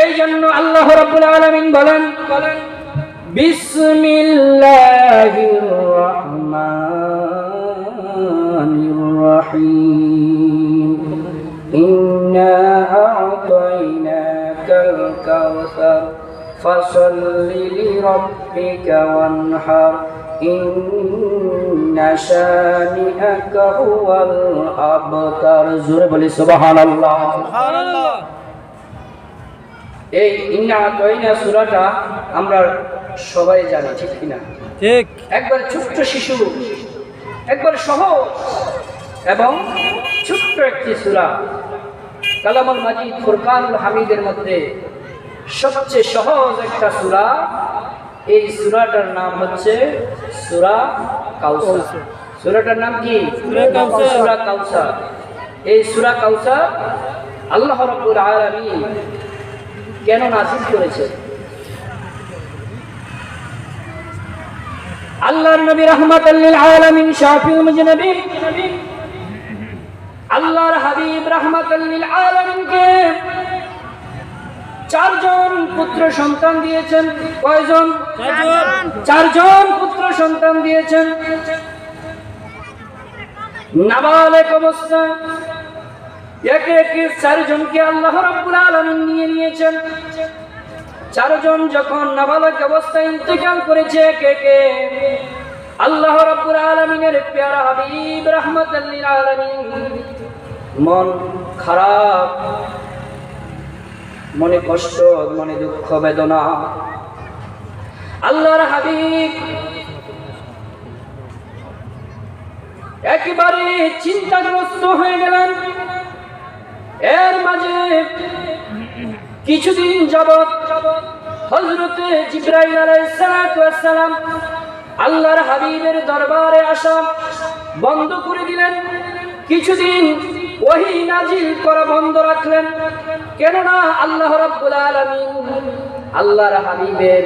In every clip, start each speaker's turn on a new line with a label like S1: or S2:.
S1: এই জন্য আল্লাহ রাব্বুল আলামিন বলেন, বিসমিল্লাহির রহমানির রহিম। ইন্না আ'তাইনাকাল কাউসার ফাসাল্লি লিরাব্বিকা ওয়ানহার। ইন্না শানিআকা হুয়াল আবতার জোরে বলি সুবহানাল্লাহ। এই ইন্না তৈনা সুরাটা আমরা সবাই জানি ঠিক কিনা?
S2: ঠিক।
S1: একবার ছোট্ট শিশু একবার সহজ এবং ছোট্ট একটি সুরা কালামুল মাজিদ ফুরকানুল হামিদের মধ্যে সবচেয়ে সহজ একটা সুরা এই সুরাটার নাম হচ্ছে সুরা কাউসার। সুরাটার নাম কি?
S2: সূরা কাউসার।
S1: সুরা কাউসার। এই সুরা কাউসার আল্লাহ রাব্বুল আলামিন কেন নাজিল করেছে? আল্লাহর নবী রহমাতাল্লিল আলামিন শাফিউল মুজনবী আল্লাহর হাবিব রহমাতাল্লিল আলামিনকে চারজন পুত্র সন্তান দিয়েছেন। কয়জন?
S2: চারজন।
S1: চারজন পুত্র সন্তান দিয়েছেন। নাবালেক অবস্থা একে একে চারজনকে আল্লাহ রাব্বুল আলামিন নিয়ে নিয়েছেন। চারজন যখন নাবালক অবস্থায় ইন্তেকাল করেছে, একে একে আল্লাহ রাব্বুল আলামিনের প্যারা হাবিব রাহমাতাল লিল আলামিন। মন খারাপ, মনে কষ্ট, মনে দুঃখ, বেদনা। আল্লাহর হাবিব একেবারে চিন্তাগ্রস্ত হয়ে গেলেন। এর মাঝে কিছুদিন যাবৎ হজরতে জিব্রাইল আলাইসালাম আল্লাহর হাবিবের দরবারে আসা বন্ধ করে দিলেন। কিছুদিন ওহি নাজিল করা বন্ধ রাখলেন। কেননা আল্লাহ রাব্বুল আলামিন আল্লাহর হাবিবের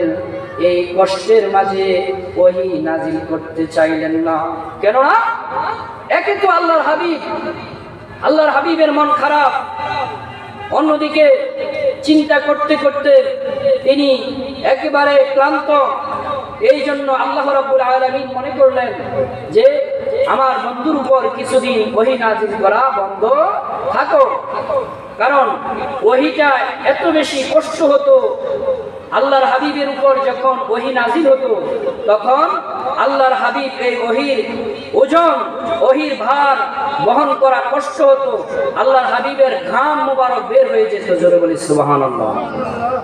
S1: এই কষ্টের মাঝে ওহি নাজিল করতে চাইলেন না। কেননা একে তো আল্লাহর হাবিব, আল্লাহর হাবিবের মন খারাপ। অন্যদিকে চিন্তা করতে করতে তিনি একেবারে ক্লান্ত। এই জন্য আল্লাহ রাব্বুল আলমিন মনে করলেন যে, আমার বন্ধুর উপর কিছুদিন ওহি নাজিল করা বন্ধ থাকো কারণ ওহিটা এত বেশি কষ্ট হতো আল্লাহর হাবিবের উপর যখন ওহি নাজিল হতো তখন আল্লাহর হাবিব এই ওহির ওজন ওহির ভার বহন করা কষ্ট হতো। আল্লাহর হাবিবের ঘাম মুবারক বের হয়ে যেত জোরে বলি সুবাহান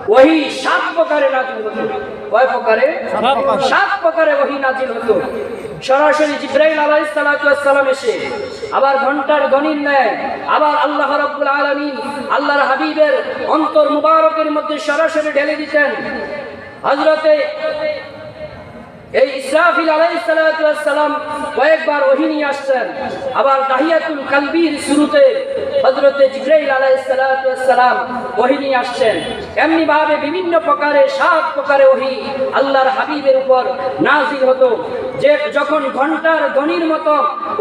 S1: ওহি সাত প্রকারে নাজিল হতো। কয় প্রকারে।
S2: সাত প্রকারে
S1: ওহি নাজিল হতো। সরাসরি জিব্রাইল ওয়াস সালাম এসে আবার ঘণ্টার গণির নেয়, আবার আল্লাহ রাব্বুল আলামিন আল্লাহর হাবিবের অন্তর মুবারকের মধ্যে সরাসরি ঢেলে দিতেন। হযরতে এই ইসরাফিল আলাইহিস সালাতু ওয়াস সালাম কয়েকবার ওহী নিয়ে আসছেন। আবার দাহিয়াতুল কালবির শুরুতে হযরতে জিব্রাইল আলাইহিস সালাতু ওয়াস সালাম ওহী নিয়ে আসছেন। এমনি ভাবে বিভিন্ন প্রকারে সাত প্রকারে ওহী আল্লাহর হাবিবের উপর নাজিল হতো। যে যখন ঘণ্টার ধ্বনির মতো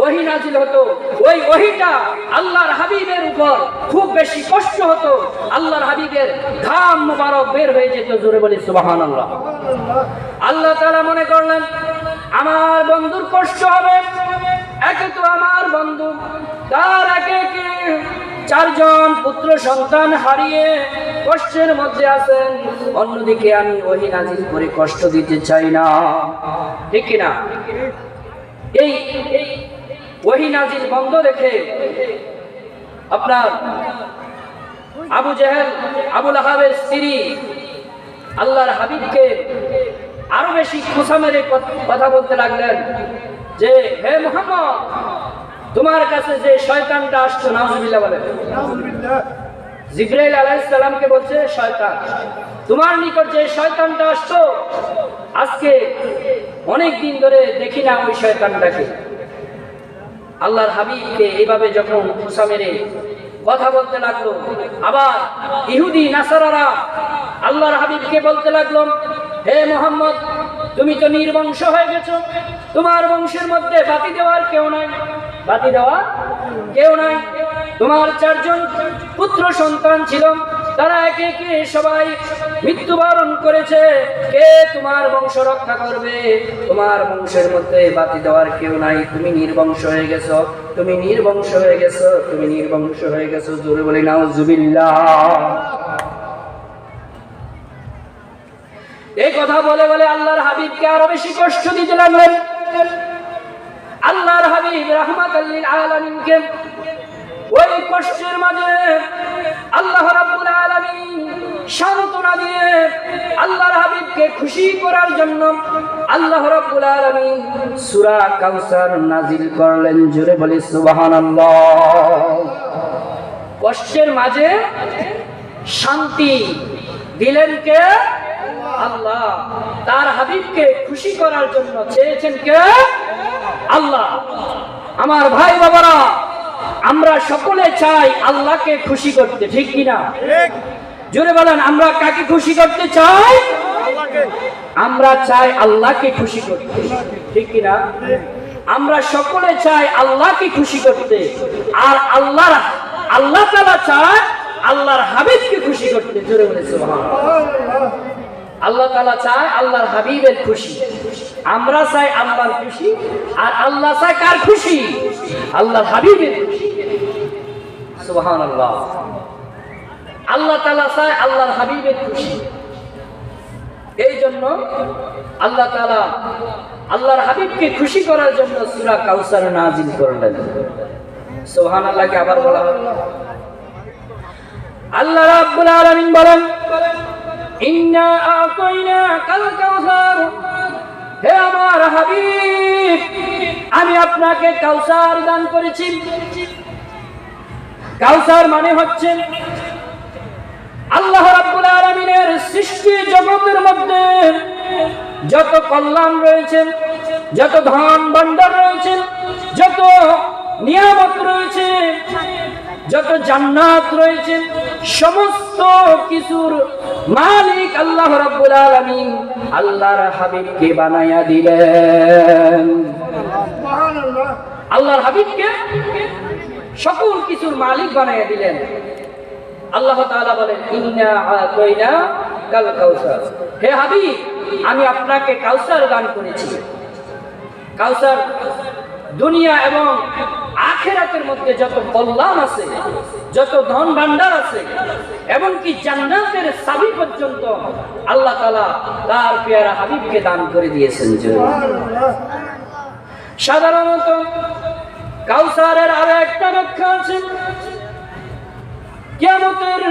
S1: ওহি নাজিল হতো, ওই ওহীটা আল্লাহর হাবিবের উপর খুব বেশি কষ্ট হতো। আল্লাহর হাবিবের ঘাম মুবারক বের হয়ে যেত, জোরে বলি সুবহানাল্লাহ। আল্লাহ তাআলা মনে করলেন, আমার বন্ধুর কষ্ট হবে, একে তো আমার বন্ধু, তার একে একে চারজন পুত্র সন্তান হারিয়ে কষ্টের মধ্যে আছেন, অন্যদিকে আমি ওহি নাজিল করে কষ্ট দিতে চাই না। ঠিক কিনা? এই ওহি নাজিল বন্ধ রেখে আপনার আবু জেহেল, আবুল আহাবের স্ত্রী, আল্লাহর হাবিবকে আরও বেশি খোসা মেরে কথা বলতে লাগলেন যে হে মোহাম্মদ তোমার কাছে যে শয়তানটা আসছো নাউজুবিল্লাহ বলে। জিব্রাইল আলাইহিস সালামকে বলছে শয়তান তোমার নিকট যে শয়তানটা আসতো আজকে অনেক দিন ধরে দেখি না ওই শয়তানটাকে। আল্লাহর হাবিবকে এইভাবে যখন খোসা মেরে কথা বলতে লাগল আবার ইহুদি নাসারারা আল্লাহর হাবিবকে বলতে লাগল হে মোহাম্মদ, তুমি তো নির্বংশ হয়ে গেছো। তোমার বংশের মধ্যে বাতি দেওয়ার কেউ নাই। বাতি দেওয়ার কেউ নাই। তোমার চারজন পুত্র সন্তান ছিল। তারা একে একে সবাই মৃত্যুবরণ করেছে। কে তোমার বংশ রক্ষা করবে? তোমার বংশের মধ্যে বাতি দেওয়ার কেউ নাই। তুমি নির্বংশ হয়ে গেছো। তুমি নির্বংশ হয়ে গেছো। তুমি নির্বংশ হয়ে গেছো। জোরে বলি নাও জুবিল্লাহ এই কথা বলে বলে আল্লাহর হাবিবকে আরও বেশি কষ্ট দিতে লাগলেন। আল্লাহর হাবিব রহমাত আলামিনকে ওই কষ্টের মাঝে আল্লাহ রাব্বুল আলামিন সান্ত্বনা দিয়ে আল্লাহর হাবিবকে খুশি করার জন্য আল্লাহ রাব্বুল আলামিন সূরা কাউসার নাজিল করলেন জোরে বলি সুবহানাল্লাহ। কষ্টের মাঝে শান্তি দিলেন কে? আল্লাহ। তার হাবিবকে খুশি করার জন্য চেয়েছেন কে? আল্লাহ। আমার ভাই বাবারা আমরা সকলে চাই আল্লাহকে খুশি করতে ঠিক কিনা জোরে বলেন আমরা কাকে খুশি করতে চাই? আমরা চাই আল্লাহকে খুশি করতে ঠিক কিনা আমরা সকলে চাই আল্লাহকে খুশি করতে আর আল্লাহর আল্লাহ তালা চায় আল্লাহর হাবিবকে খুশি করতে জোরে বলেছে আল্লাহ তালা চায় আল্লাহর হাবিবের খুশি। আমরা চাই আল্লাহর খুশি, আর আল্লাহ চায় কার খুশি? আল্লাহর হাবিবের খুশি। আল্লাহ আল্লাহ তালা চায় আল্লাহর হাবিবের খুশি। এই জন্য আল্লাহ তালা আল্লাহর হাবিবকে খুশি করার জন্য সুরা কাউসার নাজিল করলেন। সোহান আল্লাহকে আবার বলা আল্লাহ রাব্বুল আলামিন বলেন আমি আপনাকে কাউসার দান করেছি। কাউসার মানে হচ্ছে আল্লাহ রাব্বুল আলামিনের সৃষ্টি জগতের মধ্যে যত কল্যাণ রয়েছে, যত ধন ভাণ্ডার রয়েছে, যত নিয়ামত রয়েছে, যত জান্নাত রয়েছে, সমস্ত কিছুর মালিক আল্লাহ রাব্বুল আলামিন আল্লাহর হাবিবকে বানায়া দিলেন। আল্লাহর হাবিবকে সকল কিছুর মালিক বানায়া দিলেন। আল্লাহ তাআলা বলেন, ইন্না আতাইনা কাল কাউসার। হে হাবিব, আমি আপনাকে কাউসার দান করেছি। কাউসার দুনিয়া এবং আখেরাতের মধ্যে যত কল্যাণ আছে, যত ধন ভান্ডার আছে এমনকি জান্নাতের চাবি পর্যন্ত আল্লাহ তাআলা তার পেয়ারা হাবিবকে দান করে দিয়েছেন সাধারণত কাউসারের আরও একটা ব্যাখ্যা আছে। কিয়ামতের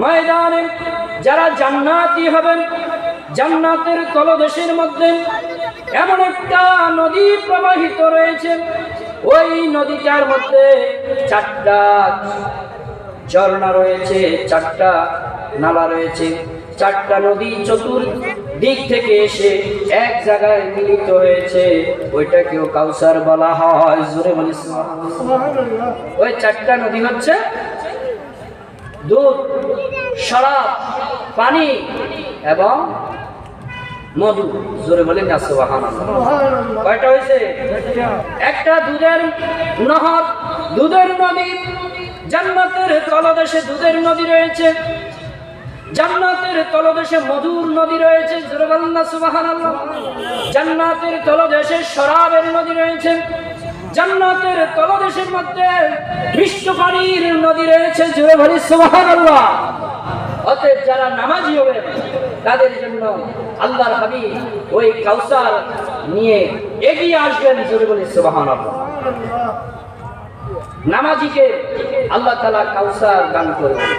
S1: ময়দানে যারা জান্নাতি হবেন, জান্নাতের তলদেশের মধ্যে এমন একটা নদী প্রবাহিত রয়েছে। ওই নদীটার মধ্যে চারটা ঝর্ণা রয়েছে চারটা নালা রয়েছে চারটা নদী চতুর দিক থেকে এসে এক জায়গায় মিলিত হয়েছে। ওইটাকেও কাউসার বলা হয়। জোরে বলিস ওই চারটা নদী হচ্ছে দুধ শরাব পানি এবং মধু। জোরে বলেন না কয়টা হয়েছে? একটা দুধের নহর দুধের নদী জান্নাতের তলদেশে দুধের নদী রয়েছে। জান্নাতের তলদেশে মধুর নদী রয়েছে জান্নাতের তলদেশে শরাবের নদী রয়েছে। জান্নাতের তলদেশের মধ্যে মিষ্ট পানির নদী রয়েছে, জোরে বলি, সুবহানাল্লাহ। অতএব যারা নামাজি হবে, তাদের জন্য আল্লাহর হাবিব ওই কাউসার নিয়ে এগিয়ে আসবেন, জোরে বলি, সুবহানাল্লাহ। নামাজিকে আল্লাহ তালা কাউসার দান করবেন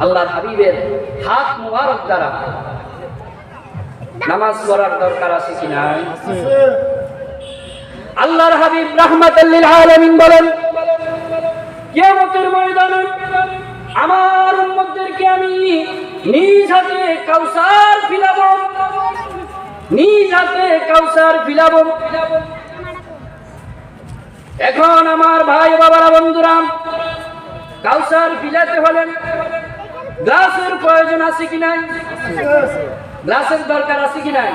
S1: আল্লাহর হাবিবের হাত মুবারক দ্বারা নামাজ পড়ার দরকার আছে কিনা আল্লাহর হাবিব রাহমাতাল্লিল আলামিন বলেন, কিয়ামতের ময়দানে আমার উম্মতদেরকে আমি নিজ হাতে কাউসার ফিলাব নিজ হাতে কাউসার ফিলাব এখন আমার ভাই বাবারা বন্ধুরা কাউসার ফিলাতে হলেন, গ্লাসের প্রয়োজন আছে কি নাই? গ্লাসের দরকার আছে কি নাই?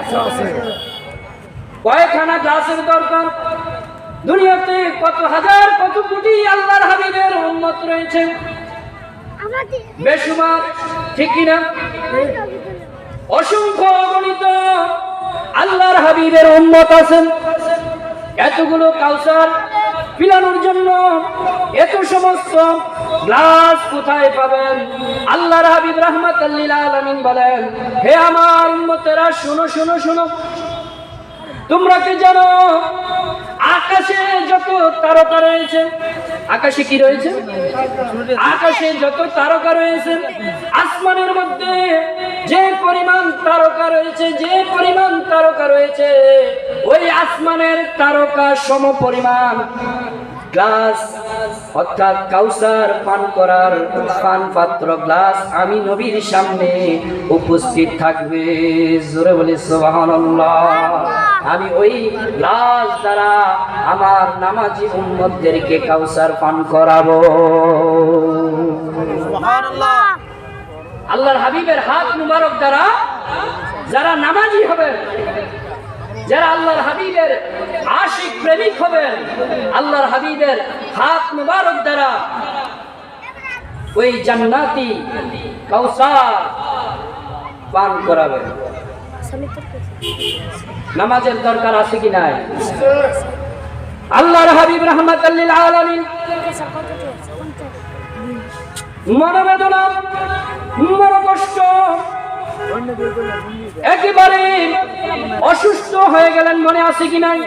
S1: কয়েকখানা গ্লাসের দরকার। দুনিয়াতে কত হাজার, কত কোটি আল্লাহর হাবিবের উন্মত রয়েছে। বেসুমার ঠিক কিনা? অসংখ্য অগণিত আল্লাহর হাবিবের উম্মত আছেন। এতগুলো কাউসার পিলানোর জন্য এত সমস্ত গ্লাস কোথায় পাবেন? আল্লাহ হাবিব রহমত আলমিন বলেন, হে আমার মতেরা শুনো শুনো শুনো। তোমরা কি জানো আকাশে যত তারকা রয়েছে, আকাশে কি রয়েছে? আকাশে যত তারকা রয়েছে, আসমানের মধ্যে যে পরিমাণ তারকা রয়েছে, যে পরিমাণ তারকা রয়েছে, ওই আসমানের তারকা সম পরিমাণ গ্লাস অর্থাৎ কাউসার পান করার পান পাত্র গ্লাস আমি নবীর সামনে উপস্থিত থাকবে। জোরে বলি সুবহানাল্লাহ। আমি ওই গ্লাস দ্বারা আমার নামাজি উম্মতদেরকে কাউসার পান করাবো। আল্লাহর হাবিবের হাত মুবারক দ্বারা যারা নামাজি হবেন যারা আল্লাহর হাবিবের আশিক প্রেমিক হবেন, আল্লাহর হাবিবের হাত মুবারক দ্বারা ওই জান্নাতি কাউসার পান করাবেন। নামাজের দরকার আছে কি নাই? আল্লাহর হাবিব রহমাতাল্লিল আলামিন। মনোবেদনা একেবারে অসুস্থ হয়ে গেলেন, মনে আছে কি নাই?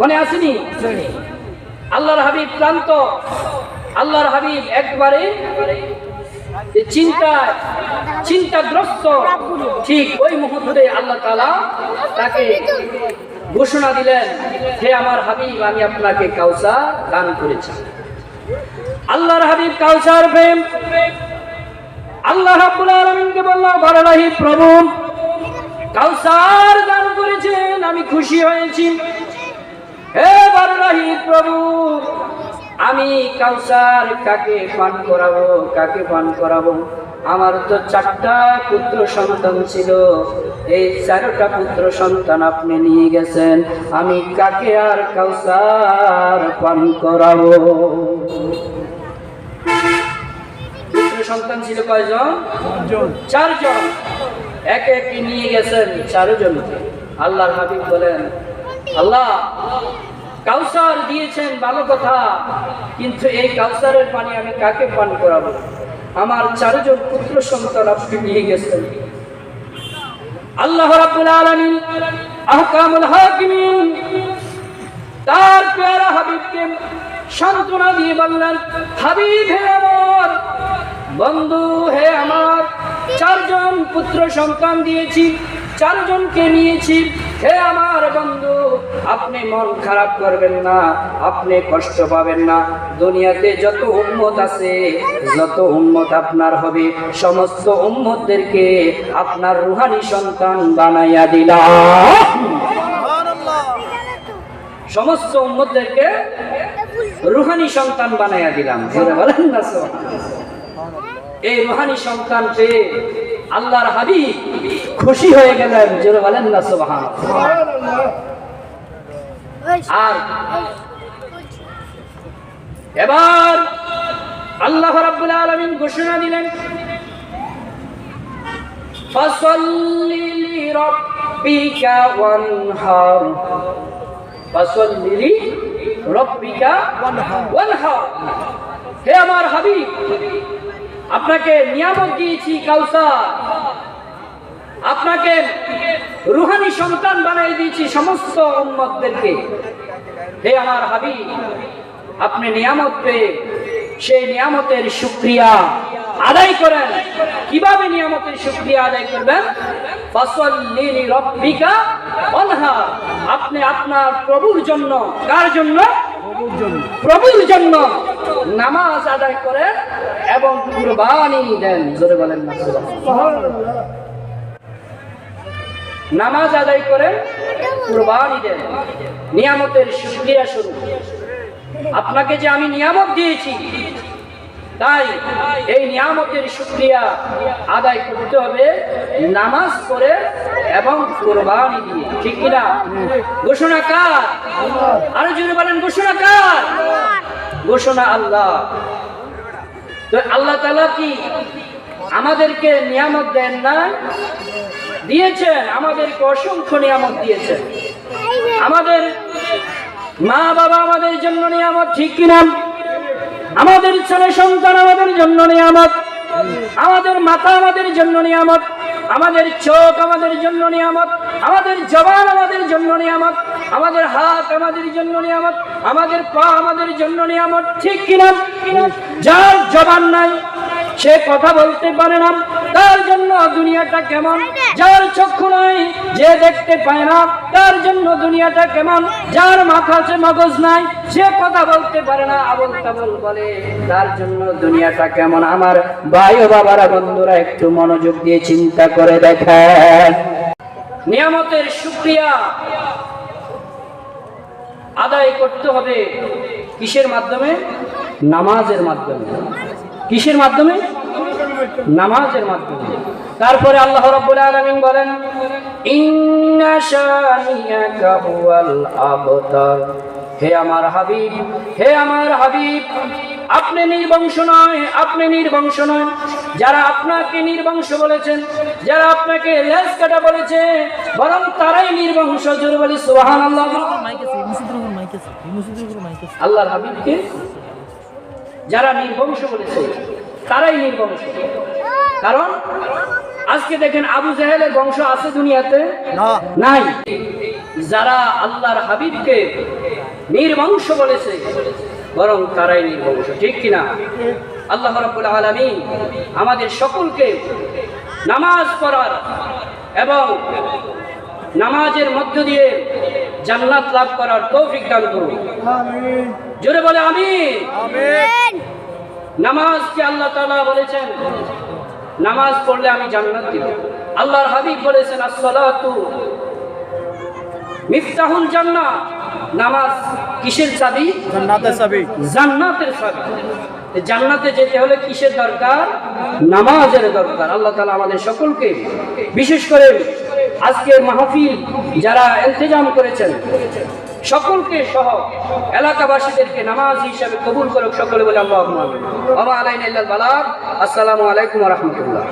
S1: মনে আসেনি আল্লাহর হাবিব ক্লান্ত। আল্লাহর হাবিব একবারে চিন্তায় চিন্তাগ্রস্ত। ঠিক ওই মুহূর্তে আল্লাহ তালা তাকে ঘোষণা দিলেন, হে আমার হাবিব, আমি আপনাকে কাউসা দান করেছি। আল্লাহর হাবিব কাউসার প্রেম। আল্লাহ রাব্বুল আলামিনকে বলল বড়লাহি প্রভু, কাউসার দান করেছেন, আমি খুশি হয়েছি। হে বড়লাহি প্রভু, আমি কাউসার কাকে পান করাবো, কাকে পান করাবো? আমার তো চারটা পুত্র সন্তান ছিল, এই চারটা পুত্র সন্তান আপনি নিয়ে গেছেন, আমি কাকে আর কাউসার পান করাবো? পুত্র সন্তান ছিল কয়জন? চারজন। একে একে নিয়ে গেছেন চারজনকে। আল্লাহর হাবিব বলেন আল্লাহ কাউসার দিয়েছেন ভালো কথা কিন্তু এই কাউসারের পানি আমি কাকে পান করাবো? আমার চারজন পুত্র সন্তান আপনি নিয়ে গেছেন। আল্লাহ রাব্বুল আলামিন আহকামুল হাকিমিন তার পেয়ারা হাবিবকে সান্ত্বনা দিয়ে বললেন হাবিব হে আমার বন্ধু হে আমার, চারজন পুত্র সন্তান দিয়েছি, চারজনকে নিয়েছি। হে আমার বন্ধু, আপনি মন খারাপ করবেন না, আপনি কষ্ট পাবেন না। দুনিয়াতে যত উম্মত আছে, যত উম্মত আপনার হবে, সমস্ত উম্মতদেরকে আপনার রুহানি সন্তান বানাইয়া দিলাম। সমস্ত উম্মতদেরকে রুহানি সন্তান বানাইয়া দিলাম। বলেন না। এই রুহানি সন্তান পেয়ে আল্লাহর হাবিব খুশি হয়ে গেলেন, জোরে বলেন না সুবহান আর এবার আল্লাহ রাব্বুল আলামিন ঘোষণা দিলেন, ফাসাল্লি লিরাব্বিকা ওয়ানহার। ফাসাল্লি লিরাব্বিকা ওয়ানহার। হে আমার হাবিব আপনাকে নিয়ামত দিয়েছি কাউসার। আপনাকে রুহানি সন্তান বানাই দিয়েছি সমস্ত উম্মতদেরকে। হে আমার হাবি আপনি নিয়ামত পেয়ে সেই নিয়ামতের শুক্রিয়া আদায় করেন। কীভাবে নিয়ামতের শুক্রিয়া আদায় করবেন? আপনি আপনার প্রভুর জন্য কার জন্য। প্রভুর জন্য নামাজ আদায় করেন। এবং কুরবানি দেন, জোরে বলেন নামাজ আদায় করেন, কুরবানি দেন। নিয়ামতের শুকরিয়া স্বরূপ। আপনাকে যে আমি নিয়ামত দিয়েছি, তাই এই নিয়ামতের শুকরিয়া আদায় করতে হবে নামাজ পড়ে এবং কোরবানি দিয়ে। ঠিক কিনা? ঘোষণা কার? আরও জোরে বলেন, ঘোষণা কার? ঘোষণা আল্লাহ। তো আল্লাহ তালা কি আমাদেরকে নিয়ামত দেন না? দিয়েছেন, আমাদেরকে অসংখ্য নিয়ামত দিয়েছেন। আমাদের মা বাবা আমাদের জন্য নিয়ামত, ঠিক কিনা আমাদের ছেলে সন্তান আমাদের জন্য নিয়ামত। আমাদের মাতা আমাদের জন্য নিয়ামত। আমাদের চোখ আমাদের জন্য নিয়ামত, আমাদের জবান আমাদের জন্য নিয়ামত, আমাদের হাত আমাদের জন্য নিয়ামত, আমাদের পা আমাদের জন্য নিয়ামত, ঠিক কিনা? যার জবান নাই, সে কথা বলতে পারে না, তার দুনিয়াটা কেমন? যার চক্ষু নাই যে দেখতে পায় না তার জন্য দুনিয়াটা কেমন? যার মাথা আছে মগজ নাই সে কথা বলতে পারে না আবল তাবল বলে। তার জন্য দুনিয়াটা কেমন? আমার ভাই ও বাবারা বন্ধুরা একটু মনোযোগ দিয়ে চিন্তা করে দেখেন। নিয়ামতের শুক্রিয়া আদায় করতে হবে। কিসের মাধ্যমে? নামাজের মাধ্যমে। কিসের মাধ্যমে? নামাজের মাধ্যমে। তারপরে আল্লাহ রাব্বুল আলামিন বলেন, ইন্না শানিয়াকা হুয়াল আবতার। হে আমার হাবিব, হে আমার হাবিব, আপনি নির্বংশ নয়, আপনি নির্বংশ নয়। যারা আপনাকে নির্বংশ বলেছেন, যারা আপনাকে লেজ কাটা বলেছে, বরং তারাই নির্বংশ। জোরে বলি
S2: মাইক আছে
S1: আল্লাহর হাবিবকে যারা নির্বংশ বলেছে তারাই নির্বংশ কারণ আজকে দেখেন আবু জাহেলের বংশ আছে দুনিয়াতে? নাই। যারা আল্লাহর হাবিবকে নির্বংশ বলেছে বরং তারাই নির্বংশ। ঠিক কিনা? আল্লাহ রাব্বুল আলামিন আমাদের সকলকে নামাজ পড়ার এবং নামাজের মধ্য দিয়ে জান্নাত লাভ করার তৌফিক দান করুন। জোরে বলে আমি নামাজকে আল্লাহ তালা বলেছেন নামাজ পড়লে আমি জান্নাত দিব। আল্লাহর হাবিব বলেছেন আসসালাতু মিফতাহুল জান্নাত নামাজ কিসের চাবি?
S2: জান্নাতের চাবি।
S1: জান্নাতের চাবি। জান্নাতে যেতে হলে কিসের দরকার? নামাজের দরকার। আল্লাহ তাআলা আমাদের সকলকে বিশেষ করে আজকের মাহফিল যারা ইন্তজাম করেছেন সকলকে সহ এলাকাবাসীদেরকে নামাজ হিসাবে কবুল করুক সকলে বলে আল্লাহ আসসালামু আলাইকুম রহমতুল্লাহ।